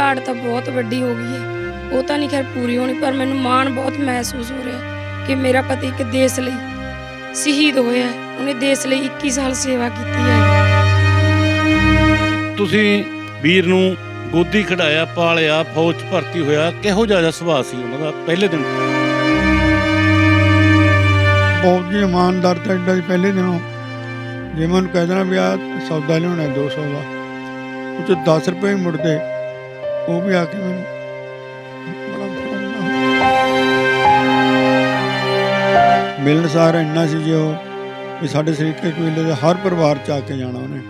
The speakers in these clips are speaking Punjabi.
ਘਾਟ ਤਾਂ ਬਹੁਤ ਵੱਡੀ ਹੋ ਗਈ ਹੈ। ਉਹ ਤਾਂ ਨਹੀਂ ਖੈਰ ਪੂਰੀ ਹੋਣੀ ਪਰ ਮੈਨੂੰ ਮਾਣ ਬਹੁਤ ਮਹਿਸੂਸ ਹੋ ਰਿਹਾ ਕਿ ਮੇਰਾ ਪਤੀ ਇੱਕ ਦੇਸ਼ ਲਈ ਸ਼ਹੀਦ ਹੋਇਆ ਹੈ। ਉਹਨੇ ਦੇਸ਼ ਲਈ 21 ਸਾਲ ਸੇਵਾ ਕੀਤੀ ਹੈ। ਤੁਸੀਂ ਵੀਰ ਨੂੰ ਗੋਦੀ ਖੜਾਇਆ ਪਾਲਿਆ ਫੌਜ 'ਚ ਭਰਤੀ ਹੋਇਆ ਕਿਹੋ ਜਿਹਾ ਜਿਹਾ ਸੁਭਾਅ ਸੀ ਉਹਨਾਂ ਦਾ ਪਹਿਲੇ ਦਿਨ? ਬਹੁਤ ਜੀ ਇਮਾਨਦਾਰ ਤਾਂ ਐਡਾ ਹੀ ਪਹਿਲੇ ਦਿਨੋਂ। ਜੇ ਮੈਂ ਉਹਨੂੰ ਕਹਿ ਦੇਣਾ ਵੀ ਆ ਸੌਦਾ ਲਿਆਉਣਾ 200 ਦਾ ਉਹ ਚ 10 ਰੁਪਏ ਹੀ ਮੁੜਦੇ। ਉਹ ਵੀ ਆ ਕੇ ਮੈਨੂੰ ਬੜਾ ਫੜਾਉਂਦਾ ਮਿਲਣ ਸਾਰ ਇੰਨਾ ਸੀ ਜੋ ਵੀ ਸਾਡੇ ਸਰੀਕੇ ਕਬੀਲੇ ਦੇ ਹਰ ਪਰਿਵਾਰ ਚ ਆ ਕੇ ਜਾਣਾ ਉਹਨੇ।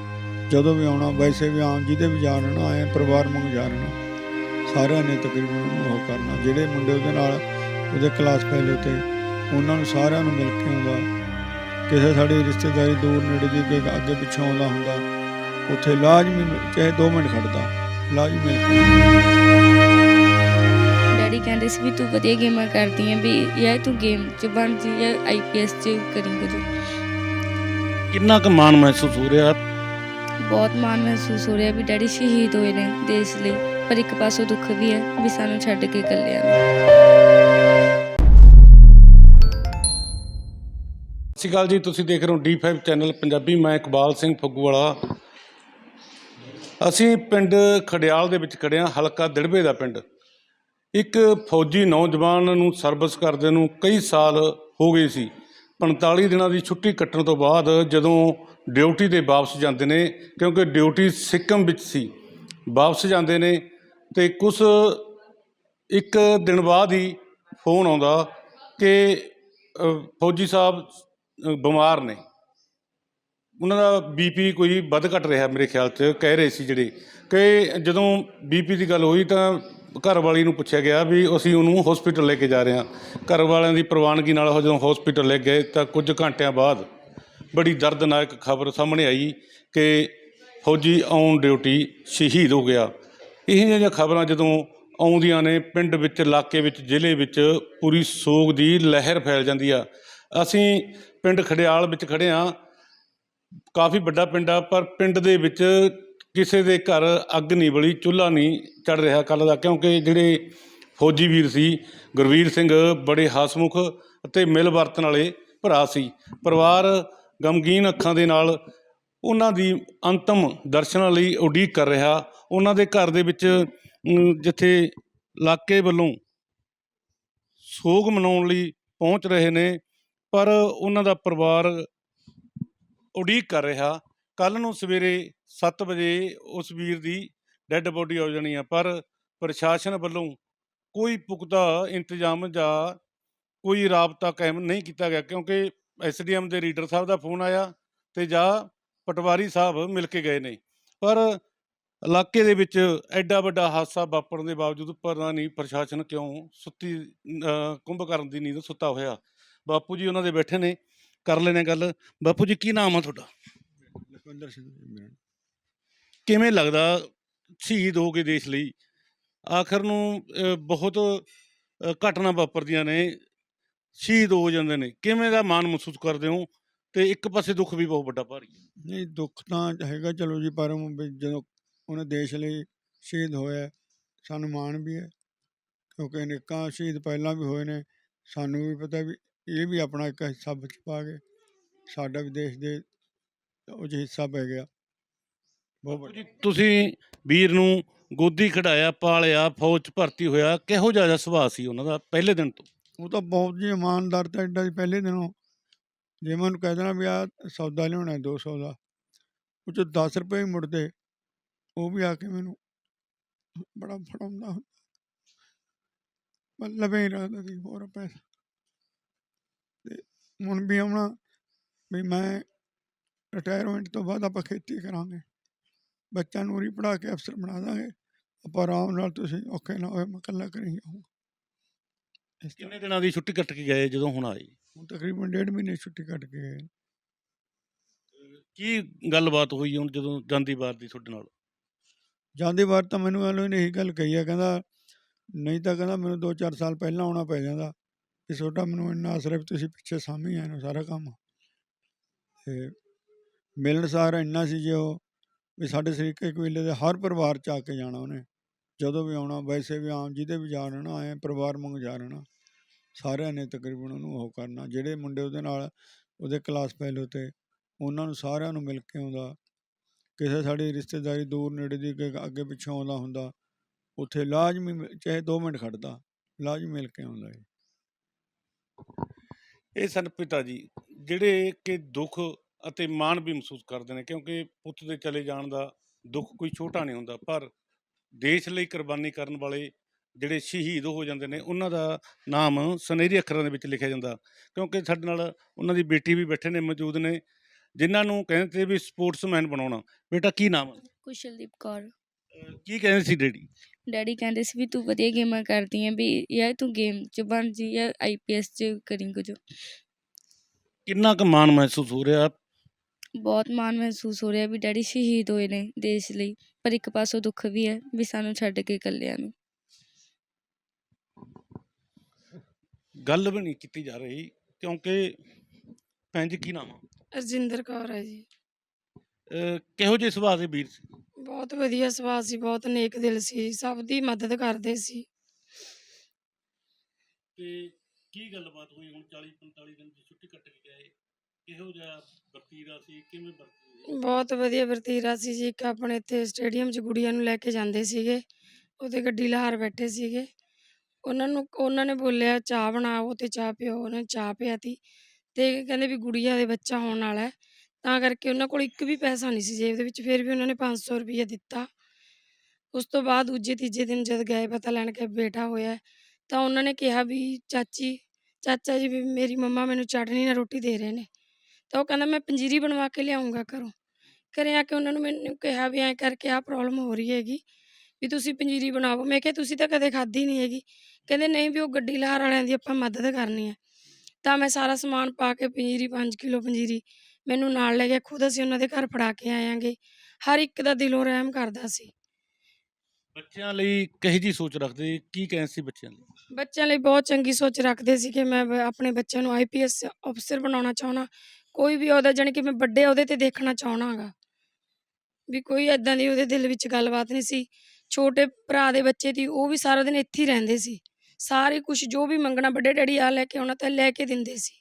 ਜਦੋਂ ਵੀ ਆਉਣਾ, ਵੈਸੇ ਵੀ ਆਮ ਜਿਹਦੇ ਵੀ ਜਾ ਰਹਿਣਾ, ਆਏ ਪਰਿਵਾਰ ਮੰਗ ਜਾ ਰਹਿਣਾ। ਸਾਰਿਆਂ ਨੇ ਤਕਰੀਬਨ ਉਹ ਕਰਨਾ। ਜਿਹੜੇ ਮੁੰਡੇ ਉਹਦੇ ਨਾਲ, ਉਹਦੇ ਕਲਾਸ ਫੈਲੇ ਤੇ, ਉਹਨਾਂ ਨੂੰ ਸਾਰਿਆਂ ਨੂੰ ਮਿਲ ਕੇ ਆਉਂਦਾ। ਕਿਸੇ ਸਾਡੀ ਰਿਸ਼ਤੇਦਾਰੀ ਦੂਰ ਨੇੜੇ ਦੀ ਅੱਗੇ ਪਿੱਛੋਂ ਆਉਂਦਾ ਹੁੰਦਾ, ਉੱਥੇ ਲਾਜ਼ਮੀ ਮਿਲ- ਚਾਹੇ 2 ਮਿੰਟ ਖੜਦਾ। ਮਿਲ ਕੇ ਡੈਡੀ ਕਹਿੰਦੇ ਸੀ ਵੀ ਤੂੰ ਵਧੀਆ ਗੇਮਾਂ ਕਰਦੀ ਆਂ ਵੀ ਯਾਰ ਤੂੰ ਗੇਮ 'ਚ ਬਣ ਜੀ ਜਾਂ ਆਈਪੀਐਸ 'ਚ ਕਰੀ ਕੁਝ। ਕਿੰਨਾ ਕੁ ਮਾਣ ਮਹਿਸੂਸ ਹੋ ਰਿਹਾ? ਬਹੁਤ ਮਾਣ ਮਹਿਸੂਸ ਹੋ ਰਿਹਾ ਵੀ ਡੈਡੀ ਸ਼ਹੀਦ ਹੋਏ ਨੇ ਦੇਸ਼ ਲਈ ਪਰ ਇੱਕ ਪਾਸੋਂ ਦੁੱਖ ਵੀ ਹੈ ਵੀ ਸਾਨੂੰ ਛੱਡ ਕੇ ਇਕੱਲਿਆਂ ਨੂੰ। ਅਕਾਲ ਜੀ ਤੁਸੀਂ ਦੇਖ ਰਹੇ ਹੋ D5 ਚੈਨਲ ਪੰਜਾਬੀ ਮੈਂ ਇਕਬਾਲ ਸਿੰਘ ਫੱਗੂਵਾਲਾ ਅਸੀਂ ਪਿੰਡ ਖੜਿਆਲ ਦੇ ਵਿੱਚ ਖੜੇ ਹਾਂ, ਹਲਕਾ ਦਿੜਬੇ ਦਾ ਪਿੰਡ। ਇੱਕ ਫੌਜੀ ਨੌਜਵਾਨ ਨੂੰ ਸਰਵਿਸ ਕਰਦੇ ਨੂੰ ਕਈ ਸਾਲ ਹੋ ਗਏ ਸੀ। 45 ਦਿਨਾਂ ਦੀ ਛੁੱਟੀ ਕੱਟਣ ਤੋਂ ਬਾਅਦ ਜਦੋਂ ਡਿਊਟੀ ਤੇ ਵਾਪਸ ਜਾਂਦੇ ਨੇ, ਕਿਉਂਕਿ ਡਿਊਟੀ ਸਿੱਕਮ ਵਿੱਚ ਸੀ। ਵਾਪਸ ਜਾਂਦੇ ਨੇ ਤੇ ਕੁਝ ਇੱਕ ਦਿਨ ਬਾਅਦ ਹੀ ਫੋਨ ਆਉਂਦਾ ਕਿ ਫੌਜੀ ਸਾਹਿਬ ਬਿਮਾਰ ਨੇ। ਉਹਨਾਂ ਦਾ ਬੀਪੀ ਕੋਈ ਵੱਧ ਘਟ ਰਿਹਾ ਮੇਰੇ ਖਿਆਲ 'ਚ, ਕਹਿ ਰਹੇ ਸੀ ਜਿਹੜੇ। ਕਿ ਜਦੋਂ ਬੀਪੀ ਦੀ ਗੱਲ ਹੋਈ ਤਾਂ ਘਰ ਵਾਲੀ ਨੂੰ ਪੁੱਛਿਆ ਗਿਆ ਵੀ ਅਸੀਂ ਉਹਨੂੰ ਹਸਪੀਟਲ ਲੈ ਕੇ ਜਾ ਰਹੇ ਹਾਂ। ਘਰ ਵਾਲਿਆਂ ਦੀ ਪ੍ਰਵਾਨਗੀ ਨਾਲ ਉਹ ਜਦੋਂ ਹਸਪੀਟਲ ਲੈ ਗਏ ਤਾਂ ਕੁਝ ਘੰਟਿਆਂ ਬਾਅਦ ਬੜੀ ਦਰਦਨਾਕ ਖਬਰ ਸਾਹਮਣੇ ਆਈ ਕਿ ਫੌਜੀ ਔਨ ਡਿਊਟੀ ਸ਼ਹੀਦ ਹੋ ਗਿਆ। ਇਹ ਜਿਹੀਆਂ ਖਬਰਾਂ ਜਦੋਂ ਆਉਂਦੀਆਂ ਨੇ, ਪਿੰਡ ਵਿੱਚ, ਇਲਾਕੇ ਵਿੱਚ, ਜ਼ਿਲ੍ਹੇ ਵਿੱਚ ਪੂਰੀ ਸੋਗ ਦੀ ਲਹਿਰ ਫੈਲ ਜਾਂਦੀ ਆ। ਅਸੀਂ ਪਿੰਡ ਖੜਿਆਲ ਵਿੱਚ ਖੜੇ ਆ ਕਾਫੀ ਵੱਡਾ ਪਿੰਡ ਆ, ਪਰ ਪਿੰਡ ਦੇ ਵਿੱਚ ਕਿਸੇ ਦੇ ਘਰ ਅੱਗ ਨਹੀਂ ਬਲੀ, ਚੁੱਲ੍ਹਾ ਨਹੀਂ ਚੜ ਰਿਹਾ ਕੱਲ ਦਾ, ਕਿਉਂਕਿ ਜਿਹੜੇ ਫੌਜੀ ਵੀਰ ਸੀ, ਗੁਰਵੀਰ ਸਿੰਘ ਬੜੇ ਹਸਮੁਖ ਅਤੇ ਮਿਲ ਵਰਤਣ ਵਾਲੇ ਭਰਾ ਸੀ। ਪਰਿਵਾਰ ਗਮਗੀਨ ਅੱਖਾਂ ਦੇ ਨਾਲ ਉਹਨਾਂ ਦੀ ਅੰਤਮ ਦਰਸ਼ਨਾਂ ਲਈ ਉਡੀਕ ਕਰ ਰਿਹਾ। ਉਹਨਾਂ ਦੇ ਘਰ ਦੇ ਵਿੱਚ ਜਿੱਥੇ ਇਲਾਕੇ ਵੱਲੋਂ ਸੋਗ ਮਨਾਉਣ ਲਈ ਪਹੁੰਚ ਰਹੇ ਨੇ, ਪਰ ਉਹਨਾਂ ਦਾ ਪਰਿਵਾਰ ਉਡੀਕ ਕਰ ਰਿਹਾ। ਕੱਲ ਨੂੰ ਸਵੇਰੇ 7 ਵਜੇ ਉਸ ਵੀਰ ਦੀ ਡੈੱਡ ਬੋਡੀ ਆ ਜਾਣੀ ਆ ਪਰ ਪ੍ਰਸ਼ਾਸਨ ਵੱਲੋਂ ਕੋਈ ਪੁਖਤਾ ਇੰਤਜ਼ਾਮ ਜਾਂ ਕੋਈ ਰਾਬਤਾ ਕਾਇਮ ਨਹੀਂ ਕੀਤਾ ਗਿਆ ਕਿਉਂਕਿ ਐਸਡੀਐਮ ਦੇ ਰੀਡਰ ਸਾਹਿਬ ਦਾ ਫੋਨ ਆਇਆ ਤੇ ਜਾਂ ਪਟਵਾਰੀ ਸਾਹਿਬ ਮਿਲ ਕੇ ਗਏ ਨੇ। ਪਰ ਇਲਾਕੇ ਦੇ ਵਿੱਚ ਐਡਾ ਵੱਡਾ ਹਾਦਸਾ ਵਾਪਰਨ ਦੇ ਬਾਵਜੂਦ ਪਤਾ ਨਹੀਂ ਪ੍ਰਸ਼ਾਸਨ ਕਿਉਂ ਸੁੱਤੀ ਅਹ, ਕੁੰਭਕਰਨ ਦੀ ਨੀਂਦ ਸੁੱਤਾ ਹੋਇਆ। ਬਾਪੂ ਜੀ ਉਹਨਾਂ ਦੇ ਬੈਠੇ ਨੇ। ਕਰ ਲੈਣੇ ਗੱਲ। ਬਾਪੂ ਜੀ ਕੀ ਨਾਮ ਆ ਤੁਹਾਡਾ? ਲਖਵਿੰਦਰ ਸਿੰਘ ਮੇਰਾ। ਕਿਵੇਂ ਲੱਗਦਾ ਸ਼ਹੀਦ ਹੋ ਕੇ ਦੇਸ਼ ਲਈ? ਆਖਰ ਨੂੰ ਅਹ, ਬਹੁਤ ਅਹ, ਘਟਨਾ ਵਾਪਰਦੀਆਂ ਨੇ ਸ਼ਹੀਦ ਹੋ ਜਾਂਦੇ ਨੇ। ਕਿਵੇਂ ਦਾ ਮਾਣ ਮਹਿਸੂਸ ਕਰਦੇ ਹੋ? ਤੇ ਇੱਕ ਪਾਸੇ ਦੁੱਖ ਵੀ ਬਹੁਤ ਵੱਡਾ ਭਾਰੀ ਹੈ। ਨਹੀਂ ਦੁੱਖ ਤਾਂ ਹੈਗਾ ਚਲੋ ਜੀ ਪਰ ਉਹ ਵੀ ਜਦੋਂ ਉਹਨੇ ਦੇਸ਼ ਲਈ ਸ਼ਹੀਦ ਹੋਇਆ ਸਾਨੂੰ ਮਾਣ ਵੀ ਹੈ। ਕਿਉਂਕਿ ਅਨੇਕਾਂ ਸ਼ਹੀਦ ਪਹਿਲਾਂ ਵੀ ਹੋਏ ਨੇ ਸਾਨੂੰ ਵੀ ਪਤਾ ਵੀ ਇਹ ਵੀ ਆਪਣਾ ਇੱਕ ਹਿੱਸਾ ਵਿੱਚ ਪਾ ਗਏ ਸਾਡਾ ਵੀ ਦੇਸ਼ ਦੇ ਉਹ 'ਚ ਹਿੱਸਾ ਪੈ ਗਿਆ। ਬਹੁਤ ਬਾਪੂ ਜੀ ਤੁਸੀਂ ਵੀਰ ਨੂੰ ਗੋਦੀ ਖੜਾਇਆ ਪਾਲਿਆ ਫੌਜ 'ਚ ਭਰਤੀ ਹੋਇਆ ਕਿਹੋ ਜਿਹਾ ਜਿਹਾ ਸੁਭਾਅ ਸੀ ਉਹਨਾਂ ਦਾ ਪਹਿਲੇ ਦਿਨ ਤੋਂ? ਉਹ ਤਾਂ ਬਹੁਤ ਜੀ ਇਮਾਨਦਾਰ ਤਾਂ ਐਡਾ ਹੀ ਪਹਿਲੇ ਦਿਨੋਂ ਜੇ ਮੈਂ ਉਹਨੂੰ ਕਹਿ ਦੇਣਾ ਵੀ ਆ ਸੌਦਾ ਲਿਆਉਣਾ 200 ਦਾ ਉਹ ਚ 10 ਰੁਪਏ ਹੀ ਮੁੜਦੇ ਉਹ ਵੀ ਆ ਕੇ ਮੈਨੂੰ ਬੜਾ ਫੜਾਉਂਦਾ ਮੈਂ ਲਵੇ ਹੀ ਰੱਖਦਾ ਸੀ ਹੋਰ ਪੈਸਾ। ਹੁਣ ਵੀ ਆਉਣਾ ਵੀ ਮੈਂ ਰਿਟਾਇਰਮੈਂਟ ਤੋਂ ਬਾਅਦ ਆਪਾਂ ਖੇਤੀ ਕਰਾਂਗੇ। ਬੱਚਾ ਨੂੰ ਉਰੀ ਪੜਾ ਕੇ ਅਫਸਰ ਬਣਾ ਦਾਂਗੇ। ਆਪਾਂ ਆਰਾਮ ਨਾਲ ਤੁਸੀਂ ਔਖੇ ਨਾ ਹੋਏ ਮੈਂ ਇਕੱਲਾ ਕਰੀ ਜਾਊਂਗਾ ਕਿੰਨੇ ਦਿਨਾਂ ਦੀ ਛੁੱਟੀ ਕੱਟ ਕੇ ਗਏ ਜਦੋਂ ਹੁਣ ਆਏ? ਹੁਣ ਤਕਰੀਬਨ ਡੇਢ ਮਹੀਨੇ ਛੁੱਟੀ ਕੱਟ ਕੇ ਗਏ। ਕੀ ਗੱਲਬਾਤ ਹੋਈ ਹੁਣ ਜਦੋਂ ਜਾਂਦੀ ਵਾਰ ਦੀ ਤੁਹਾਡੇ ਨਾਲ? ਜਾਂਦੇ ਵਾਰ ਤਾਂ ਮੈਨੂੰ ਵਾਲੋਂ ਨੇ ਇਹੀ ਗੱਲ ਕਹੀ ਆ ਕਹਿੰਦਾ ਨਹੀਂ ਤਾਂ ਕਹਿੰਦਾ ਮੈਨੂੰ 2-4 ਸਾਲ ਪਹਿਲਾਂ ਆਉਣਾ ਪੈ ਜਾਂਦਾ। ਕਿ ਛੋਟਾ ਮੈਨੂੰ ਇੰਨਾ ਅਸਰ ਹੈ ਵੀ ਤੁਸੀਂ ਪਿੱਛੇ ਸਾਂਭੀ ਆਏ ਨੂੰ ਸਾਰਾ ਕੰਮ। ਤੇ ਮਿਲਣਸਾਰ ਇੰਨਾ ਸੀ ਜੇ ਉਹ ਵੀ ਸਾਡੇ ਸਰੀਕੇ ਕਬੀਲੇ ਦੇ ਹਰ ਪਰਿਵਾਰ ਚ ਆ ਕੇ ਜਾਣਾ ਉਹਨੇ। ਜਦੋਂ ਵੀ ਆਉਣਾ, ਵੈਸੇ ਵੀ ਆਮ ਜਿਹਦੇ ਵੀ ਜਾ ਰਹਿਣਾ ਆਏ ਪਰਿਵਾਰ ਵਾਂਗ ਜਾ ਰਹਿਣਾ ਸਾਰਿਆਂ ਨੇ ਤਕਰੀਬਨ ਉਹਨੂੰ ਉਹ ਕਰਨਾ। ਜਿਹੜੇ ਮੁੰਡੇ ਉਹਦੇ ਨਾਲ, ਉਹਦੇ ਕਲਾਸ ਫੈਲੋ ਤੇ, ਉਹਨਾਂ ਨੂੰ ਸਾਰਿਆਂ ਨੂੰ ਮਿਲ ਕੇ ਆਉਂਦਾ। ਕਿਸੇ ਸਾਡੀ ਰਿਸ਼ਤੇਦਾਰੀ ਦੂਰ ਨੇੜੇ ਦੀ ਅੱਗੇ ਪਿੱਛੋਂ ਆਉਂਦਾ ਹੁੰਦਾ, ਉੱਥੇ ਲਾਜ਼ਮੀ ਮਿ- ਚਾਹੇ 2 ਮਿੰਟ ਖੜਦਾ ਲਾਜ਼ਮੀ ਮਿਲ ਕੇ ਆਉਂਦਾ ਜੀ ਇਹ ਸਨ ਪਿਤਾ ਜੀ ਜਿਹੜੇ ਕਿ ਦੁੱਖ ਅਤੇ ਮਾਣ ਵੀ ਮਹਿਸੂਸ ਕਰਦੇ ਨੇ ਕਿਉਂਕਿ ਪੁੱਤ ਦੇ ਚਲੇ ਜਾਣ ਦਾ ਦੁੱਖ ਕੋਈ ਛੋਟਾ ਨਹੀਂ ਹੁੰਦਾ ਪਰ ਦੇਸ਼ ਲਈ ਕੁਰਬਾਨੀ ਕਰਨ ਵਾਲੇ ਜਿਹੜੇ ਸ਼ਹੀਦ ਹੋ ਜਾਂਦੇ ਨੇ ਉਹਨਾਂ ਦਾ ਨਾਮ ਸੁਨਹਿਰੀ ਅੱਖਰਾਂ ਦੇ ਵਿੱਚ ਲਿਖਿਆ ਜਾਂਦਾ ਕਿਉਂਕਿ ਸਾਡੇ ਨਾਲ ਉਹਨਾਂ ਦੀ ਬੇਟੀ ਵੀ ਬੈਠੇ ਨੇ ਮੌਜੂਦ ਨੇ ਜਿਨ੍ਹਾਂ ਨੂੰ ਕਹਿੰਦੇ ਤੇ ਵੀ ਸਪੋਰਟਸਮੈਨ ਬਣਾਉਣਾ। ਬੇਟਾ ਕੀ ਨਾਮ ਹੈ? ਕੁਸ਼ਲਦੀਪ ਕੌਰ। ਕੀ ਕਹਿੰਦੇ ਸੀ ਡੈਡੀ? ਡੈਡੀ ਕਹਿੰਦੇ ਸੀ ਵੀ ਤੂੰ ਵਧੀਆ ਗੇਮਾਂ ਕਰਦੀ ਆਂ ਵੀ ਯਾਰ ਤੂੰ ਗੇਮ 'ਚ ਬਣ ਜੀ ਜਾਂ ਆਈਪੀਐਸ 'ਚ ਕਰੀ ਕੁਝ। ਕਿੰਨਾ ਕੁ ਮਾਣ ਮਹਿਸੂਸ ਹੋ ਰਿਹਾ? ਬਹੁਤ ਮਾਣ ਮਹਿਸੂਸ ਹੋ ਰਿਹਾ ਵੀ ਡੈਡੀ ਸ਼ਹੀਦ ਹੋਏ ਨੇ ਦੇਸ਼ ਲਈ ਪਰ ਇੱਕ ਪਾਸੋਂ ਦੁੱਖ ਵੀ ਹੈ ਵੀ ਸਾਨੂੰ ਛੱਡ ਕੇ ਇਕੱਲਿਆਂ ਨੂੰ। ਗੱਲ ਵੀ ਨਹੀਂ ਕੀਤੀ ਜਾ ਰਹੀ ਕਿਉਂਕਿ ਭੈਣ ਜੀ ਕੀ ਨਾਮ ਆ? ਅਰਜਿੰਦਰ ਕੌਰ ਹੈ ਜੀ। ਅਹ ਕਿਹੋ ਜਿਹੇ ਸੁਭਾਅ ਦੇ ਵੀਰ ਸੀ? ਬਹੁਤ ਵਧੀਆ ਸੁਭਾਅ ਸੀ ਬਹੁਤ ਨੇਕ ਦਿਲ ਸੀ ਸਭ ਦੀ ਮਦਦ ਕਰਦੇ ਸੀ। ਤੇ ਕੀ ਗੱਲਬਾਤ ਹੋਈ ਹੁਣ 40 45 ਦਿਨ ਦੀ ਛੁੱਟੀ ਕੱਟ ਕੇ ਗਏ ਕਿਹੋ ਜਿਹਾ ਵਰਤੀਰਾ ਸੀ ਕਿਵੇਂ ਵਰਤੀ ਬਹੁਤ ਵਧੀਆ ਵਰਤੀਰਾ ਸੀ ਜੀ ਇੱਕ ਆਪਣੇ ਇੱਥੇ ਸਟੇਡੀਅਮ 'ਚ ਗੁੜੀਆਂ ਨੂੰ ਲੈ ਕੇ ਜਾਂਦੇ ਸੀਗੇ ਉਹਦੇ ਗੱਡੀ ਲਹਾਰ ਬੈਠੇ ਸੀਗੇ। ਉਹਨਾਂ ਨੂੰ ਉਹਨਾਂ ਨੇ ਬੋਲਿਆ ਚਾਹ ਬਣਾਓ ਤੇ ਚਾਹ ਪਿਓ ਉਹਨੇ ਚਾਹ ਪਿਆਤੀ। ਤੇ ਕਹਿੰਦੇ ਵੀ ਗੁੜੀਆ ਦੇ ਬੱਚਾ ਹੋਣ ਵਾਲਾ ਹੈ। ਤਾਂ ਕਰਕੇ ਉਹਨਾਂ ਕੋਲ ਇੱਕ ਵੀ ਪੈਸਾ ਨਹੀਂ ਸੀ ਜੇਬ ਦੇ ਵਿੱਚ ਫਿਰ ਵੀ ਉਹਨਾਂ ਨੇ 500 ਰੁਪਏ ਦਿੱਤਾ। ਉਸ ਤੋਂ ਬਾਅਦ ਦੂਜੇ ਤੀਜੇ ਦਿਨ ਜਦ ਗਏ ਪਤਾ ਲੈਣ ਕਿ ਬੇਟਾ ਹੋਇਆ ਹੈ, ਤਾਂ ਉਹਨਾਂ ਨੇ ਕਿਹਾ ਵੀ ਚਾਚੀ ਚਾਚਾ ਜੀ ਵੀ ਮੇਰੀ ਮੰਮਾ ਮੈਨੂੰ ਚਟਨੀ ਨਾਲ ਰੋਟੀ ਦੇ ਰਹੇ ਨੇ। ਤਾਂ ਉਹ ਕਹਿੰਦਾ ਮੈਂ ਪੰਜੀਰੀ ਬਣਵਾ ਕੇ ਲਿਆਉਂਗਾ ਘਰੋਂ। ਘਰੇ ਆ ਕੇ ਉਹਨਾਂ ਨੂੰ ਮੈਨੂੰ ਕਿਹਾ ਵੀ ਐਂ ਕਰਕੇ ਆਹ ਪ੍ਰੋਬਲਮ ਹੋ ਰਹੀ ਹੈਗੀ ਵੀ ਤੁਸੀਂ ਪੰਜੀਰੀ ਬਣਾਓ ਮੈਂ ਕਿਹਾ ਤੁਸੀਂ ਤਾਂ ਕਦੇ ਖਾਧੀ ਨਹੀਂ ਹੈਗੀ। ਕਹਿੰਦੇ ਨਹੀਂ ਵੀ ਉਹ ਗੱਡੀ ਲਹਾਰ ਵਾਲਿਆਂ ਦੀ ਆਪਾਂ ਮਦਦ ਕਰਨੀ ਹੈ। ਤਾਂ ਮੈਂ ਸਾਰਾ ਸਮਾਨ ਪਾ ਕੇ ਪੰਜੀਰੀ 5 ਕਿਲੋ ਪੰਜੀਰੀ ਮੈਨੂੰ ਨਾਲ ਲੈ ਗਿਆ ਖੁਦ ਅਸੀਂ ਉਹਨਾਂ ਦੇ ਘਰ ਫੜਾ ਕੇ ਆਇਆਂਗੇ। ਹਰ ਇੱਕ ਦਾ ਦਿਲੋਂ ਰਹਿਮ ਕਰਦਾ ਸੀ। ਬੱਚਿਆਂ ਲਈ ਕਹੀ ਜੀ ਸੋਚ ਰੱਖਦੇ? ਕੀ ਕਹਿੰਦੇ ਸੀ ਬੱਚਿਆਂ ਲਈ? ਬੱਚਿਆਂ ਲਈ ਬਹੁਤ ਚੰਗੀ ਸੋਚ ਰੱਖਦੇ ਸੀ ਕਿ ਮੈਂ ਬ- ਆਪਣੇ ਬੱਚਿਆਂ ਨੂੰ ਆਈਪੀਐਸ ਅਫਸਰ ਬਣਾਉਣਾ ਚਾਹਣਾ ਕੋਈ ਵੀ ਉਹਦਾ ਜਾਣੀ ਕਿ ਮੈਂ ਵੱਡੇ ਉਹਦੇ ਤੇ ਦੇਖਣਾ ਚਾਹਣਾਗਾ ਵੀ ਕੋਈ ਐਦਾਂ ਦੀ ਉਹਦੇ ਦਿਲ ਵਿੱਚ ਗੱਲਬਾਤ ਨਹੀਂ ਸੀ। ਛੋਟੇ ਭਰਾ ਦੇ ਬੱਚੇ ਦੀ ਉਹ ਵੀ ਸਾਰਾ ਦਿਨ ਇੱਥੇ ਹੀ ਰਹਿੰਦੇ ਸੀ। ਸਾਰੇ ਕੁਝ ਜੋ ਵੀ ਮੰਗਣਾ ਵੱਡੇ ਡੈਡੀ ਆ ਲੈ ਕੇ ਆਉਣਾ ਤਾਂ ਲੈ ਕੇ ਦਿੰਦੇ ਸੀ।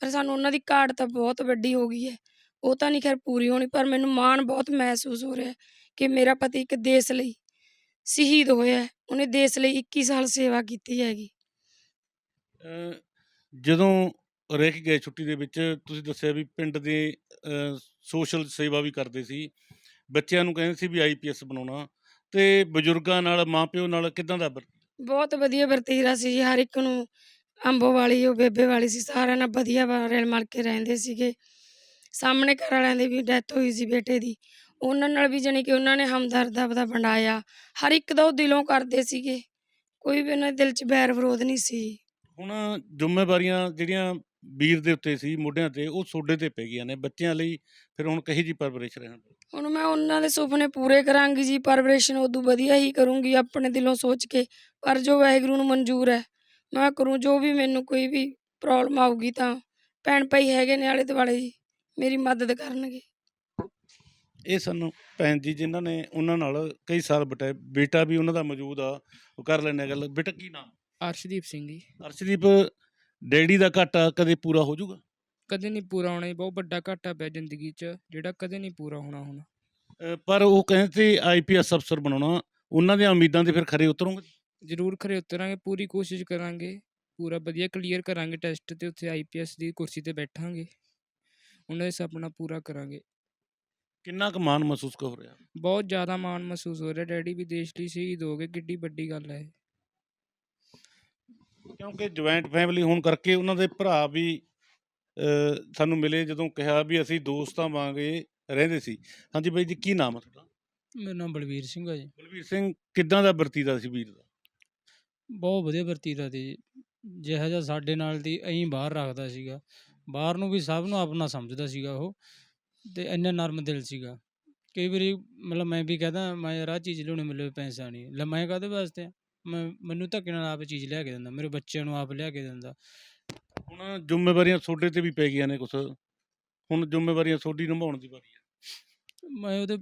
ਪਰ ਸਾਨੂੰ ਉਹਨਾਂ ਦੀ ਘਾਟ ਤਾਂ ਬਹੁਤ ਵੱਡੀ ਹੋ ਗਈ ਹੈ। ਉਹ ਤਾਂ ਨਹੀਂ ਖੈਰ ਪੂਰੀ ਹੋਣੀ ਪਰ ਮੈਨੂੰ ਮਾਣ ਬਹੁਤ ਮਹਿਸੂਸ ਹੋ ਰਿਹਾ ਹੈ ਕਿ ਮੇਰਾ ਪਤੀ ਇੱਕ ਦੇਸ਼ ਲਈ ਸ਼ਹੀਦ ਹੋਇਆ ਹੈ। ਉਹਨੇ ਦੇਸ਼ ਲਈ 21 ਸਾਲ ਸੇਵਾ ਕੀਤੀ ਹੈਗੀ। ਅਹ ਜਦੋਂ ਰਹਿ ਕੇ ਗਏ ਛੁੱਟੀ ਦੇ ਵਿੱਚ ਤੁਸੀਂ ਦੱਸਿਆ ਵੀ ਪਿੰਡ ਦੇ ਸੋਸ਼ਲ ਸੇਵਾ ਵੀ ਕਰਦੇ ਸੀ। ਬੱਚਿਆਂ ਨੂੰ ਕਹਿੰਦੇ ਸੀ ਵੀ ਆਈਪੀਐਸ ਬਣਾਉਣਾ ਤੇ ਬਜ਼ੁਰਗਾਂ ਨਾਲ ਮਾਪਿਓ ਨਾਲ ਕਿਦਾਂ ਦਾ ਵਰ- ਬਹੁਤ ਵਧੀਆ ਵਰਤੀਰਾ ਸੀ ਜੀ ਹਰ ਇੱਕ ਨੂੰ ਅੰਬੋ ਵਾਲੀ ਉਹ ਬੇਬੇ ਵਾਲੀ ਸੀ ਸਾਰਿਆਂ ਨਾਲ ਵਧੀਆ ਵਾ- ਰਲ ਮਿਲ ਕੇ ਰਹਿੰਦੇ ਸੀਗੇ। ਸਾਹਮਣੇ ਘਰ ਵਾਲਿਆਂ ਦੀ ਵੀ ਡੈਥ ਹੋਈ ਸੀ ਬੇਟੇ ਦੀ। ਉਹਨਾਂ ਨਾਲ ਵੀ ਜਾਣੀ ਕਿ ਉਹਨਾਂ ਨੇ ਹਮਦਰਦ ਆਪਦਾ ਵੰਡਾਇਆ। ਹਰ ਇੱਕ ਦਾ ਉਹ ਦਿਲੋਂ ਕਰਦੇ ਸੀਗੇ। ਕੋਈ ਵੀ ਉਹਨਾਂ ਦੇ ਦਿਲ 'ਚ ਬੈਰ ਵਿਰੋਧ ਨਹੀਂ ਸੀ। ਹੁਣ ਜ਼ਿੰਮੇਵਾਰੀਆਂ ਜਿਹੜੀਆਂ ਵੀਰ ਦੇ ਉੱਤੇ ਸੀ ਮੋਢਿਆਂ ਤੇ ਉਹ ਸੋਡੇ ਤੇ ਪੈ ਗਈਆਂ ਨੇ ਬੱਚਿਆਂ ਲਈ ਫਿਰ ਹੁਣ ਕਹੀ ਜੀ ਪਰਵਰਿਸ਼ ਰਹਿਣ ਹੁਣ ਮੈਂ ਉਹਨਾਂ ਦੇ ਸੁਪਨੇ ਪੂਰੇ ਕਰਾਂਗੀ ਜੀ ਪਰਵਰਿਸ਼ਨ ਉਦੋਂ ਵਧੀਆ ਹੀ ਕਰੂੰਗੀ ਆਪਣੇ ਦਿਲੋਂ ਸੋਚ ਕੇ। ਪਰ ਜੋ ਵਾਹਿਗੁਰੂ ਨੂੰ ਮਨਜ਼ੂਰ ਹੈ ਮੈਂ ਕਰੂੰ ਜੋ ਵੀ ਮੈਨੂੰ ਕੋਈ ਵੀ ਪ੍ਰੋਬਲਮ ਆਊਗੀ ਤਾਂ ਭੈਣ ਭਾਈ ਹੈਗੇ ਨੇ ਆਲੇ ਦੁਆਲੇ ਜੀ ਮੇਰੀ ਮਦਦ ਕਰਨਗੇ। ਇਹ ਸਾਨੂੰ ਭੈਣ ਜੀ ਜਿਨ੍ਹਾਂ ਨੇ ਉਹਨਾਂ ਨਾਲ ਕਈ ਸਾਲ ਬਟਾਏ ਬੇਟਾ ਵੀ ਉਹਨਾਂ ਦਾ ਮੌਜੂਦ ਆ ਉਹ ਕਰ ਲੈਣੇ ਗੱਲ। ਬੇਟਾ ਕੀ ਨਾਮ? ਅਰਸ਼ਦੀਪ ਸਿੰਘ ਜੀ। ਅਰਸ਼ਦੀਪ ਡੈਡੀ ਦਾ ਘਾਟਾ ਕਦੇ ਪੂਰਾ ਹੋ ਜਾਊਗਾ? ਕਦੇ ਨਹੀਂ ਪੂਰਾ ਹੋਣਾ ਜੀ ਬਹੁਤ ਵੱਡਾ ਘਾਟਾ ਪਿਆ ਜ਼ਿੰਦਗੀ 'ਚ ਜਿਹੜਾ ਕਦੇ ਨਹੀਂ ਪੂਰਾ ਹੋਣਾ ਹੁਣ। ਪਰ ਉਹ ਕਹਿੰਦੇ ਸੀ ਆਈਪੀਐਸ ਅਫਸਰ ਬਣਾਉਣਾ ਉਹਨਾਂ ਦੀਆਂ ਉਮੀਦਾਂ ਤੇ ਫਿਰ ਖਰੇ ਉਤਰੋਗੇ? ਜ਼ਰੂਰ ਖਰੇ ਉਤਰਾਂਗੇ ਪੂਰੀ ਕੋਸ਼ਿਸ਼ ਕਰਾਂਗੇ ਪੂਰਾ ਵਧੀਆ ਕਲੀਅਰ ਕਰਾਂਗੇ ਟੈਸਟ ਤੇ ਉੱਥੇ ਆਈਪੀਐਸ ਦੀ ਕੁਰਸੀ ਤੇ ਬੈਠਾਂਗੇ ਉਹਨਾਂ ਦੇ ਸੁਪਨਾ ਪੂਰਾ ਕਰਾਂਗੇ। ਕਿੰਨਾ ਕੁ ਮਾਣ ਮਹਿਸੂਸ ਕਰ ਰਿਹਾ ਬਹੁਤ ਜ਼ਿਆਦਾ ਮਾਣ ਮਹਿਸੂਸ ਹੋ ਰਿਹਾ ਡੈਡੀ ਵੀ ਦੇਸ਼ ਲਈ ਸ਼ਹੀਦ ਹੋ ਗਏ ਕਿੱਡੀ ਵੱਡੀ ਗੱਲ ਹੈ। ਕਿਉਂਕਿ ਜੁਆਇੰਟ ਫੈਮਿਲੀ ਹੋਣ ਕਰਕੇ ਉਹਨਾਂ ਦੇ ਭਰਾ ਵੀ ਅਹ, ਸਾਨੂੰ ਮਿਲੇ ਜਦੋਂ ਕਿਹਾ ਵੀ ਅਸੀਂ ਦੋਸਤਾਂ ਵਾਂਗੇ ਰਹਿੰਦੇ ਸੀ। ਹਾਂਜੀ ਬਾਈ ਜੀ ਕੀ ਨਾਮ ਹੈ ਤੁਹਾਡਾ? ਮੇਰਾ ਨਾਮ ਬਲਵੀਰ ਸਿੰਘ ਆ ਜੀ। ਬਲਵੀਰ ਸਿੰਘ ਕਿੱਦਾਂ ਦਾ ਵਰਤੀਦਾ ਸੀ ਵੀਰ ਦਾ? ਬਹੁਤ ਵਧੀਆ ਵਰਤੀਰਾ ਦੀ। ਜਿਹਾ ਜਿਹਾ ਸਾਡੇ ਨਾਲ ਦੀ ਐਂ ਬਾਹਰ ਰੱਖਦਾ ਸੀਗਾ। ਬਾਹਰ ਨੂੰ ਵੀ ਸਭ ਨੂੰ ਆਪਣਾ ਸਮਝਦਾ ਸੀਗਾ ਉਹ ਤੇ ਇੰਨਾ ਨਰਮ ਦਿਲ ਸੀਗਾ। ਕਈ ਵਾਰੀ ਮਤਲਬ ਮੈਂ ਵੀ ਕਹਦਾ ਮੈਂ ਯਾਰ ਆਹ ਚੀਜ਼ ਲਿਆਉਣੀ ਮਿਲੇ ਪੈਸਾ ਨਹੀਂ ਲੈ ਮੈਂ ਕਾਹਦੇ ਵਾਸਤੇ ਆ? ਮੈਂ ਮੈਨੂੰ ਧੱਕੇ ਨਾਲ ਆਪ ਚੀਜ਼ ਲਿਆ ਕੇ ਦਿੰਦਾ ਮੇਰੇ ਬੱਚਿਆਂ ਨੂੰ ਆਪ ਲਿਆ ਕੇ ਦਿੰਦਾ। ਹੁਣ ਜ਼ਿੰਮੇਵਾਰੀਆਂ ਤੁਹਾਡੇ ਤੇ ਵੀ ਪੈ ਗਈਆਂ ਨੇ ਕੁਛ। ਹੁਣ ਜ਼ਿੰਮੇਵਾਰੀਆਂ ਤੁਹਾਡੀ ਨਿਭਾਉਣ ਦੀ ਵਾਰੀ ਹੈ ਮੈਂ ਉਹਦੇ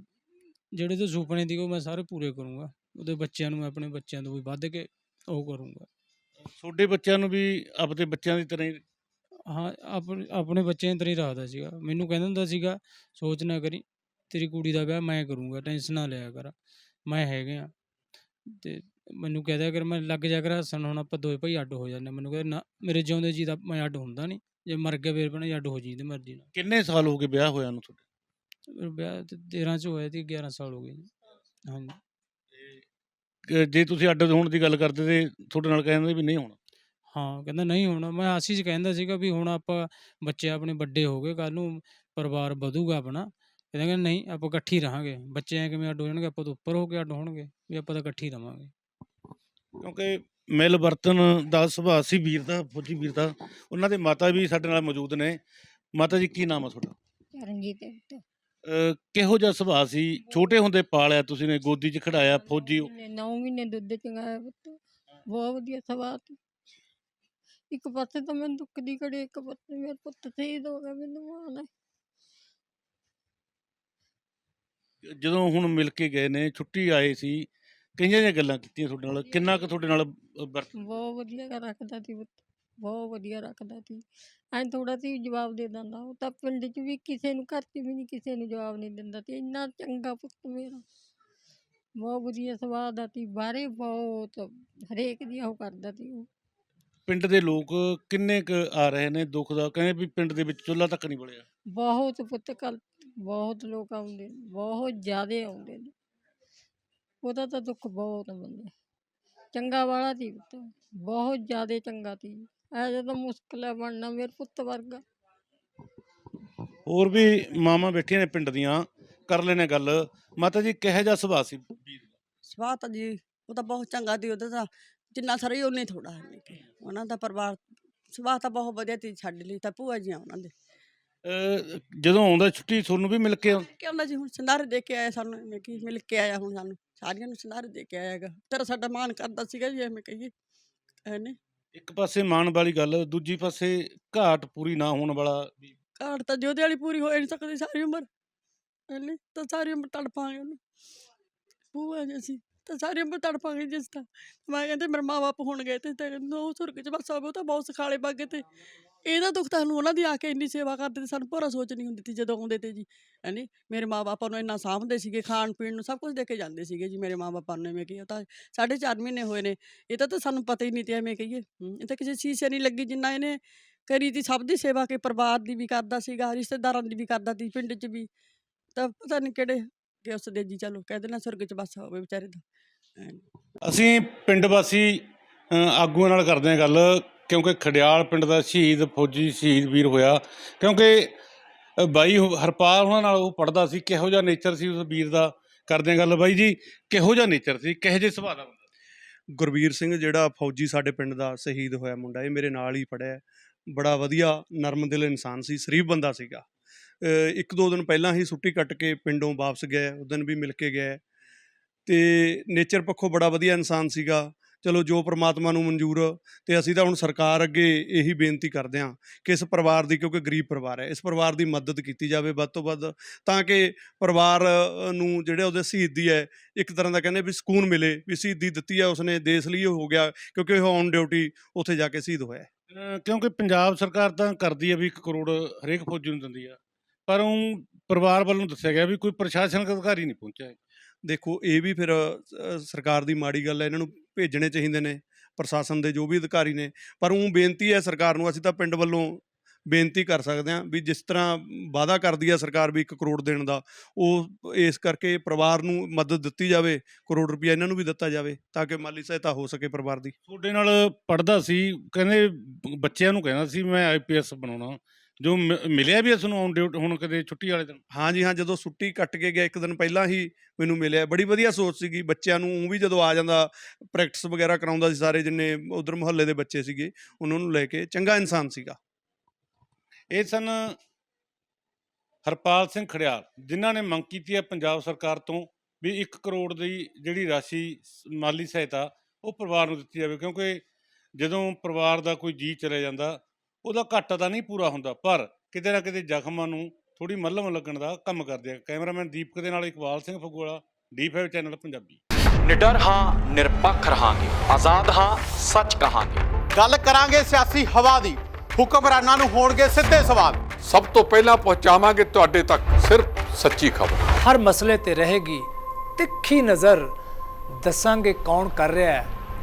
ਜਿਹੜੇ ਤੇ ਸੁਪਨੇ ਦੀ ਉਹ ਮੈਂ ਸਾਰੇ ਪੂਰੇ ਕਰੂੰਗਾ। ਉਹਦੇ ਬੱਚਿਆਂ ਨੂੰ ਮੈਂ ਆਪਣੇ ਬੱਚਿਆਂ ਤੋਂ ਵੀ ਵੱਧ ਕੇ ਉਹ ਕਰੂੰਗਾ। ਤੁਹਾਡੇ ਬੱਚਿਆਂ ਨੂੰ ਵੀ ਆਪਦੇ ਬੱਚਿਆਂ ਦੀ ਤਰ੍ਹਾਂ ਹੀ ਹਾਂ ਆਪਣੇ ਆਪਣੇ ਬੱਚਿਆਂ ਦੀ ਤਰ੍ਹਾਂ ਹੀ ਰੱਖਦਾ ਸੀਗਾ। ਮੈਨੂੰ ਕਹਿੰਦਾ ਹੁੰਦਾ ਸੀਗਾ ਸੋਚ ਨਾ ਕਰੀ ਤੇਰੀ ਕੁੜੀ ਦਾ ਵਿਆਹ ਮੈਂ ਕਰੂੰਗਾ ਟੈਨਸ਼ਨ ਨਾ ਲਿਆ ਕਰ। ਮੈਂ ਹੈਗਾ ਤੇ ਮੈਨੂੰ ਕਹਦਾ ਕਰ ਮੈਂ ਲੱਗ ਜਾ ਕਰ ਹੱਸਣ ਹੁਣ ਆਪਾਂ ਦੋਵੇਂ ਭਾਈ ਅੱਡ ਹੋ ਜਾਂਦੇ ਮੈਨੂੰ ਕਹਿੰਦਾ ਨਾ ਮੇਰੇ ਜਿਉਂਦੇ ਜੀ ਦਾ ਮੈਂ ਅੱਡ ਹੁੰਦਾ ਨਹੀਂ ਜੇ ਮਰ ਗਿਆ ਫੇਰ ਬਣਾ ਅੱਡ ਹੋ ਜੀ ਤੇ ਮਰਜ਼ੀ ਨਾਲ। ਕਿੰਨੇ ਸਾਲ ਹੋ ਗਏ ਵਿਆਹ ਹੋਇਆ ਨੂੰ ਤੁਹਾਡੇ? ਵਿਆਹ ਤੇ 13 ਚ ਹੋਇਆ ਤੇ 11 ਸਾਲ ਹੋ ਗਏ। ਜੀ। ਹਾਂਜੀ। ਜੇ ਤੁਸੀਂ ਅੱਡ ਹੋਣ ਦੀ ਗੱਲ ਕਰਦੇ ਤੇ ਤੁਹਾਡੇ ਨਾਲ ਕਹਿੰਦੇ ਵੀ ਨਹੀਂ ਹੋਣਾ। ਹਾਂ ਕਹਿੰਦਾ ਨਹੀਂ ਹੋਣਾ। ਮੈਂ ਆਸੀ ਚ ਕਹਿੰਦਾ ਸੀਗਾ ਵੀ ਹੁਣ ਆਪਾਂ ਬੱਚੇ ਆਪਣੇ ਵੱਡੇ ਹੋ ਗਏ ਕੱਲ ਨੂੰ ਪਰਿਵਾਰ ਵਧੂਗਾ ਆਪਣਾ। ਕਹਿੰਦਾ ਕਿ ਨਹੀਂ ਆਪਾਂ ਇਕੱਠੇ ਹੀ ਰਹਾਂਗੇ। ਬੱਚੇ ਐ ਕਿਵੇਂ ਅੱਡ ਹੋ ਜਾਣਗੇ ਆਪਾਂ ਤੋਂ ਉੱਪਰ ਹੋ ਕੇ ਅੱਡ ਹੋਣਗੇ ਵੀ ਆਪਾਂ ਤਾਂ ਇਕੱਠੇ ਹੀ ਰਵਾਂਗੇ। ਕਿਉਂਕਿ ਮਿਲ ਵਰਤਨ ਦਾ ਸੁਭਾਅ ਸੀ ਵੀਰ ਦਾ ਫੌਜੀ ਵੀਰ ਦਾ। ਉਹਨਾਂ ਦੇ ਮਾਤਾ ਵੀ ਸਾਡੇ ਨਾਲ ਮੌਜੂਦ ਨੇ। ਮਾਤਾ ਜੀ ਕੀ ਨਾਮ ਆ ਤੁਹਾਡਾ? ਚਰਨਜੀਤ। ਕਿਹੋ ਜਿਹਾ ਸੁਭਾਅ ਸੀ? ਛੋਟੇ ਹੁੰਦੇ ਪਾਲਿਆ ਤੁਸੀਂ ਨੇ ਗੋਦੀ 'ਚ ਖੜਾਇਆ ਫੌਜੀ 9 ਮਹੀਨੇ ਦੁੱਧ ਚੰਗਾਇਆ ਪੁੱਤ। ਬਹੁਤ ਵਧੀਆ ਸਵਾਲ ਸੀ। ਇੱਕ ਪਾਸੇ ਤਾਂ ਮੈਨੂੰ ਦੁੱਖ ਦੀ ਘੜੀ ਇੱਕ ਪਾਸੇ ਮੇਰਾ ਪੁੱਤ ਸ਼ਹੀਦ ਹੋ ਗਿਆ ਮੈਨੂੰ ਮਾਣ ਹੈ। ਜਦੋਂ ਹੁਣ ਮਿਲ ਕੇ ਗਏ ਨੇ ਛੁੱਟੀ ਆਏ ਸੀ ਕਈਆਂ ਜਿਹੀਆਂ ਗੱਲਾਂ ਕੀਤੀਆਂ ਤੁਹਾਡੇ ਨਾਲ? ਕਿੰਨਾ ਕੁ ਤੁਹਾਡੇ ਨਾਲ ਵਰਤ ਬਹੁਤ ਵਧੀਆ ਰੱਖਦਾ ਸੀ ਪੁੱਤ। ਬਹੁਤ ਵਧੀਆ ਰੱਖਦਾ ਸੀ। ਐਂ ਥੋੜਾ ਸੀ ਜਵਾਬ ਦੇ ਦਿੰਦਾ। ਉਹ ਤਾਂ ਪਿੰਡ 'ਚ ਵੀ ਕਿਸੇ ਨੂੰ ਘਰ 'ਚ ਵੀ ਨਹੀਂ ਕਿਸੇ ਨੂੰ ਜਵਾਬ ਨਹੀਂ ਦਿੰਦਾ ਸੀ। ਇੰਨਾ ਚੰਗਾ ਪੁੱਤ ਮੇਰਾ। ਬਹੁਤ ਵਧੀਆ ਸੁਭਾਅ ਦਾ ਸੀ। ਬਾਹਰੇ ਬਹੁਤ ਹਰੇਕ ਦੀ ਉਹ ਕਰਦਾ ਸੀ ਉਹ। ਪਿੰਡ ਦੇ ਲੋਕ ਕਿੰਨੇ ਕੁ ਆ ਰਹੇ ਨੇ ਦੁੱਖ ਦਾ? ਕਹਿੰਦੇ ਵੀ ਪਿੰਡ ਦੇ ਵਿੱਚ ਚੁੱਲ੍ਹਾ ਤੱਕ ਨਹੀਂ ਬਲਿਆ। ਬਹੁਤ ਪੁੱਤ ਕੱਲ ਬਹੁਤ ਲੋਕ ਆਉਂਦੇ ਨੇ। ਬਹੁਤ ਜ਼ਿਆਦੇ ਆਉਂਦੇ ਨੇ। ਉਹਦਾ ਤਾਂ ਦੁੱਖ ਬਹੁਤ ਮੰਨੇ ਚੰਗਾ ਵਾਲਾ ਸੀ ਪੁੱਤ। ਬਹੁਤ ਜ਼ਿਆਦੇ ਚੰਗਾ ਸੀ। ਐ ਜਦੋਂ ਮੁਸ਼ਕਿਲ ਹੈ ਬਣਨਾ ਮੇਰੇ ਪੁੱਤ ਵਰਗਾ। ਹੋਰ ਵੀ ਮਾਮਾ ਬੈਠੀਆਂ ਨੇ ਪਿੰਡ ਦੀਆਂ ਕਰ ਲੈਣੇ ਗੱਲ। ਮਾਤਾ ਜੀ ਕਿਹੋ ਜਿਹਾ ਸੁਭਾਅ ਸੀ? ਵੀਰ ਦਾ ਸੁਭਾਅ ਤਾਂ ਜੀ ਉਹ ਤਾਂ ਬਹੁਤ ਚੰਗਾ ਸੀ ਉਹਦਾ ਤਾਂ ਜਿੰਨਾ ਸਾਰਾ ਹੀ ਉਹਨੇ ਥੋੜਾ ਹੈ ਕਿ ਉਹਨਾਂ ਦਾ ਪਰਿਵਾਰ ਸੁਭਾਅ ਤਾਂ ਬਹੁਤ ਵਧੀਆ ਸੀ ਛੱਡ ਲਈ ਤਾਂ ਭੂਆ ਜੀ ਆ ਉਹਨਾਂ ਦੇ। ਅਹ, ਜਦੋਂ ਆਉਂਦਾ ਛੁੱਟੀ ਤੁਹਾਨੂੰ ਵੀ ਮਿਲ ਕੇ ਆਉਂਦਾ? ਕਿ ਆਉਂਦਾ ਜੀ ਹੁਣ ਸੰਧਾਰੇ ਦੇ ਕੇ ਆਇਆ ਸਾਨੂੰ ਐਵੇਂ ਕੀ ਮਿਲ ਕੇ ਆਇਆ ਹੁਣ ਸਾਨੂੰ ਸਾਰਿਆਂ ਨੂੰ ਸੰਧਾਰੇ ਦੇ ਕੇ ਆਇਆ ਹੈਗਾ। ਤੇਰਾ ਸਾਡਾ ਮਾਣ ਕਰਦਾ ਸੀਗਾ ਜੀ ਐਵੇਂ ਕਹੀਏ ਐਨੇ ਇੱਕ ਪਾਸੇ ਮਾਣ ਵਾਲੀ ਗੱਲ, ਦੂਜੀ ਪਾਸੇ ਘਾਟ ਪੂਰੀ ਨਾ ਹੋਣ ਵਾਲਾ ਵੀ ਘਾਟ ਤਾਂ ਜੋਦੇ ਵਾਲੀ ਪੂਰੀ ਹੋ ਹੀ ਨਹੀਂ ਸਕਦੀ, ਸਾਰੀ ਉਮਰ। ਐਨੇ ਤਾਂ ਸਾਰੀ ਉਮਰ ਤੜਪਾਂਗੇ ਉਹਨੂੰ। ਭੂਆ ਜੀ ਅਸੀਂ ਤਾਂ ਸਾਰੀ ਉਮਰ ਤੜਪਾਂਗੇ ਜਿਸ ਤਾਂ ਮੈਂ ਕਹਿੰਦੇ, ਮੇਰੇ ਮਾਂ ਬਾਪ ਹੁਣ ਗਏ ਤੇ ਤੇ ਨੋ ਸੁਰਗ ਚ ਬਸ ਆਵੇ, ਉਹ ਤਾਂ ਬਹੁਤ ਸਖਾਲੇ ਬਾਗੇ ਤੇ। ਇਹਦਾ ਦੁੱਖ ਤਾਂ ਉਹਨਾਂ ਦੀ ਆ ਕੇ ਇੰਨੀ ਸੇਵਾ ਕਰਦੇ ਤੇ ਸਾਨੂੰ ਭੋਰਾ ਸੋਚ ਨਹੀਂ ਹੁੰਦੀ ਸੀ ਜਦੋਂ ਆਉਂਦੇ ਤੇ ਜੀ। ਹੈਨੀ, ਮੇਰੇ ਮਾਂ ਬਾਪਾਂ ਨੂੰ ਇੰਨਾ ਸਾਂਭਦੇ ਸੀਗੇ ਖਾਣ ਪੀਣ ਨੂੰ, ਸਭ ਕੁਝ ਦੇ ਕੇ ਜਾਂਦੇ ਸੀਗੇ ਜੀ ਮੇਰੇ ਮਾਂ ਬਾਪਾਂ ਨੂੰ ਕਿਹਾ ਤਾਂ ਸਾਢੇ ਚਾਰ ਮਹੀਨੇ ਹੋਏ ਨੇ, ਇਹ ਤਾਂ ਤਾਂ ਸਾਨੂੰ ਪਤਾ ਹੀ ਨਹੀਂ ਤੇ ਐਵੇਂ ਕਹੀਏ। ਇਹ ਤਾਂ ਕਿਸੇ ਸ਼ੀਸ਼ੇ ਨਹੀਂ ਲੱਗੀ ਜਿੰਨਾ ਇਹਨੇ ਕਰੀ ਦੀ, ਸਭ ਦੀ ਸੇਵਾ ਕੇ, ਪਰਿਵਾਰ ਦੀ ਵੀ ਕਰਦਾ ਸੀਗਾ, ਰਿਸ਼ਤੇਦਾਰਾਂ ਦੀ ਵੀ ਕਰਦਾ ਸੀ, ਪਿੰਡ 'ਚ ਵੀ। ਤਾਂ ਪਤਾ ਨਹੀਂ ਕਿਹੜੇ, ਕਿ ਉਸ ਦੇ ਜੀ, ਚਲੋ, ਕਹਿ ਦੇਣਾ ਸੁਰਗ 'ਚ ਬਸ ਹੋਵੇ ਵਿਚਾਰੇ ਦਾ। ਅਸੀਂ ਪਿੰਡ ਵਾਸੀ ਆਗੂਆਂ ਨਾਲ ਕਰਦੇ ਹਾਂ ਗੱਲ, ਕਿਉਂਕਿ ਖੜਿਆਲ ਪਿੰਡ ਦਾ ਸ਼ਹੀਦ ਫੌਜੀ ਸ਼ਹੀਦ ਵੀਰ ਹੋਇਆ, ਕਿਉਂਕਿ ਬਾਈ ਉਹ ਹਰਪਾਲ ਉਹਨਾਂ ਨਾਲ ਉਹ ਪੜਦਾ ਸੀ, ਕਿਹੋ ਜਿਹਾ ਨੇਚਰ ਸੀ ਉਸ ਵੀਰ ਦਾ, ਕਰਦੇ ਹਾਂ ਗੱਲ। ਬਾਈ ਜੀ, ਕਿਹੋ ਜਿਹਾ ਨੇਚਰ ਸੀ, ਕਿਹੋ ਜਿਹੇ ਸੁਭਾਅ ਦਾ ਬੰਦਾ? ਗੁਰਵੀਰ ਸਿੰਘ ਜਿਹੜਾ ਫੌਜੀ ਸਾਡੇ ਪਿੰਡ ਦਾ ਸ਼ਹੀਦ ਹੋਇਆ ਮੁੰਡਾ, ਇਹ ਮੇਰੇ ਨਾਲ ਹੀ ਪੜਿਆ ਬੜਾ ਵਧੀਆ ਨਰਮ ਦਿਲ ਇਨਸਾਨ ਸੀ, ਸ਼ਰੀਫ ਬੰਦਾ ਸੀਗਾ। ਇੱਕ ਦੋ ਦਿਨ ਪਹਿਲਾਂ ਹੀ ਛੁੱਟੀ ਕੱਟ ਕੇ ਪਿੰਡੋਂ ਵਾਪਸ ਗਿਆ ਉਸ ਦਿਨ ਵੀ ਮਿਲ ਕੇ ਗਿਆ ਤੇ ਨੇਚਰ ਪੱਖੋਂ ਬੜਾ ਵਧੀਆ ਇਨਸਾਨ ਸੀਗਾ। ਚਲੋ, ਜੋ ਪ੍ਰਮਾਤਮਾ ਨੂੰ ਮਨਜ਼ੂਰ, ਤੇ ਅਸੀਂ ਤਾਂ ਹੁਣ ਸਰਕਾਰ ਅੱਗੇ ਇਹੀ ਬੇਨਤੀ ਕਰਦੇ ਹਾਂ ਕਿ ਇਸ ਪਰਿਵਾਰ ਦੀ, ਕਿਉਂਕਿ ਗਰੀਬ ਪਰਿਵਾਰ ਹੈ, ਇਸ ਪਰਿਵਾਰ ਦੀ ਮਦਦ ਕੀਤੀ ਜਾਵੇ ਵੱਧ ਤੋਂ ਵੱਧ, ਤਾਂ ਕਿ ਪਰਿਵਾਰ ਨੂੰ ਜਿਹੜੇ ਉਹਦੇ ਸ਼ਹੀਦੀ ਹੈ, ਇੱਕ ਤਰ੍ਹਾਂ ਦਾ ਕਹਿੰਦੇ ਵੀ ਸਕੂਨ ਮਿਲੇ, ਵੀ ਸ਼ਹੀਦੀ ਦਿੱਤੀ ਹੈ, ਉਸਨੇ ਦੇਸ਼ ਲਈ ਹੋ ਗਿਆ, ਕਿਉਂਕਿ ਉਹ ਔਨ ਡਿਊਟੀ ਉੱਥੇ ਜਾ ਕੇ ਸ਼ਹੀਦ ਹੋਇਆ ਕਿਉਂਕਿ ਪੰਜਾਬ ਸਰਕਾਰ ਤਾਂ ਕਰਦੀ ਹੈ ਵੀ 1 ਕਰੋੜ ਹਰੇਕ ਫੌਜੀ ਨੂੰ ਦਿੰਦੀ ਆ, ਪਰ ਉਹ ਪਰਿਵਾਰ ਵੱਲੋਂ ਦੱਸਿਆ ਗਿਆ ਵੀ ਕੋਈ ਪ੍ਰਸ਼ਾਸਨਿਕ ਅਧਿਕਾਰੀ ਨਹੀਂ ਪਹੁੰਚਿਆ ਦੇਖੋ, ਇਹ ਵੀ ਫਿਰ ਸਰਕਾਰ ਦੀ ਮਾੜੀ ਗੱਲ ਹੈ, ਇਹਨਾਂ ਨੂੰ ਭੇਜਣੇ ਚਾਹੀਦੇ ਨੇ, ਪ੍ਰਸ਼ਾਸਨ ਦੇ ਜੋ ਵੀ ਅਧਿਕਾਰੀ ਨੇ। ਪਰ ਉਹ ਬੇਨਤੀ ਹੈ ਸਰਕਾਰ ਨੂੰ, ਅਸੀਂ ਤਾਂ ਪਿੰਡ ਵੱਲੋਂ ਬੇਨਤੀ ਕਰ ਸਕਦੇ ਹਾਂ ਵੀ ਜਿਸ ਤਰ੍ਹਾਂ ਵਾਅਦਾ ਕਰਦੀ ਹੈ ਸਰਕਾਰ ਵੀ 1 ਕਰੋੜ ਦੇਣ ਦਾ, ਉਹ ਇਸ ਕਰਕੇ ਪਰਿਵਾਰ ਨੂੰ ਮਦਦ ਦਿੱਤੀ ਜਾਵੇ, ਕਰੋੜ ਰੁਪਇਆ ਇਹਨਾਂ ਨੂੰ ਵੀ ਦਿੱਤਾ ਜਾਵੇ, ਤਾਂ ਕਿ ਮਾਲੀ ਸਹਾਇਤਾ ਹੋ ਸਕੇ ਪਰਿਵਾਰ ਦੀ। ਤੁਹਾਡੇ ਨਾਲ ਪੜਦਾ ਸੀ, ਕਹਿੰਦੇ ਬੱਚਿਆਂ ਨੂੰ ਕਹਿੰਦਾ ਸੀ, ਮੈਂ ਆਈਪੀਐਸ ਬਣਾਉਣਾ। ਜੋ ਮਿ- ਮਿਲਿਆ ਵੀ ਇਸ ਨੂੰ ਔਨ ਡਿਊਟੀ ਹੁਣ ਕਦੇ ਛੁੱਟੀ ਵਾਲੇ ਦਿਨ? ਹਾਂ ਜੀ ਹਾਂ ਜਦੋਂ ਛੁੱਟੀ ਕੱਟ ਕੇ ਗਿਆ ਇੱਕ ਦਿਨ ਪਹਿਲਾਂ ਹੀ ਮੈਨੂੰ ਮਿਲਿਆ। ਬੜੀ ਵਧੀਆ ਸੋਚ ਸੀਗੀ ਬੱਚਿਆਂ ਨੂੰ ਊਂ ਵੀ ਜਦੋਂ ਆ ਜਾਂਦਾ ਪ੍ਰੈਕਟਿਸ ਵਗੈਰਾ ਕਰਾਉਂਦਾ ਸੀ ਸਾਰੇ ਜਿੰਨੇ ਉਧਰ ਮੁਹੱਲੇ ਦੇ ਬੱਚੇ ਸੀਗੇ ਉਹਨਾਂ ਨੂੰ ਲੈ ਕੇ ਚੰਗਾ ਇਨਸਾਨ ਸੀਗਾ। ਇਹ ਸਨ ਹਰਪਾਲ ਸਿੰਘ ਖੜਿਆਲ ਜਿਨ੍ਹਾਂ ਨੇ ਮੰਗ ਕੀਤੀ ਹੈ ਪੰਜਾਬ ਸਰਕਾਰ ਤੋਂ ਵੀ 1 ਕਰੋੜ ਦੀ ਜਿਹੜੀ ਰਾਸ਼ੀ ਸ- ਮਾਲੀ ਸਹਾਇਤਾ ਉਹ ਪਰਿਵਾਰ ਨੂੰ ਦਿੱਤੀ ਜਾਵੇ ਕਿਉਂਕਿ ਜਦੋਂ ਪਰਿਵਾਰ ਦਾ ਕੋਈ ਜੀ ਚਲੇ ਜਾਂਦਾ ਉਹਦਾ ਘਾਟਾ ਤਾਂ ਨਹੀਂ ਪੂਰਾ ਹੁੰਦਾ ਪਰ ਕਿਤੇ ਨਾ ਕਿਤੇ ਜ਼ਖਮਾਂ ਨੂੰ ਥੋੜੀ ਮੱਲਮ ਲੱਗਣ ਦਾ ਕੰਮ ਕਰਦੇ ਆ। ਕੈਮਰਾਮੈਨ ਦੀਪਕ ਦੇ ਨਾਲ ਇਕਬਾਲ ਸਿੰਘ ਫਗਵਾੜਾ ਡੀ5 ਚੈਨਲ ਪੰਜਾਬੀ। ਨਿਡਰ ਹਾਂ ਨਿਰਪੱਖ ਰਹਾਂਗੇ ਆਜ਼ਾਦ ਹਾਂ ਸੱਚ ਕਹਾਂਗੇ। ਗੱਲ ਕਰਾਂਗੇ ਸਿਆਸੀ ਹਵਾ ਦੀ ਹੁਕਮਰਾਨਾਂ ਨੂੰ ਹੋਣਗੇ ਸਿੱਧੇ ਸਵਾਲ। ਸਭ ਤੋਂ ਪਹਿਲਾਂ ਪਹੁੰਚਾਵਾਂਗੇ ਤੁਹਾਡੇ ਤੱਕ ਸਿਰਫ ਸੱਚੀ ਖਬਰ। ਹਰ ਮਸਲੇ ਤੇ ਰਹੇਗੀ ਤਿੱਖੀ ਨਜ਼ਰ। ਦੱਸਾਂਗੇ ਕੌਣ ਕਰ ਰਿਹਾ ਹੈ।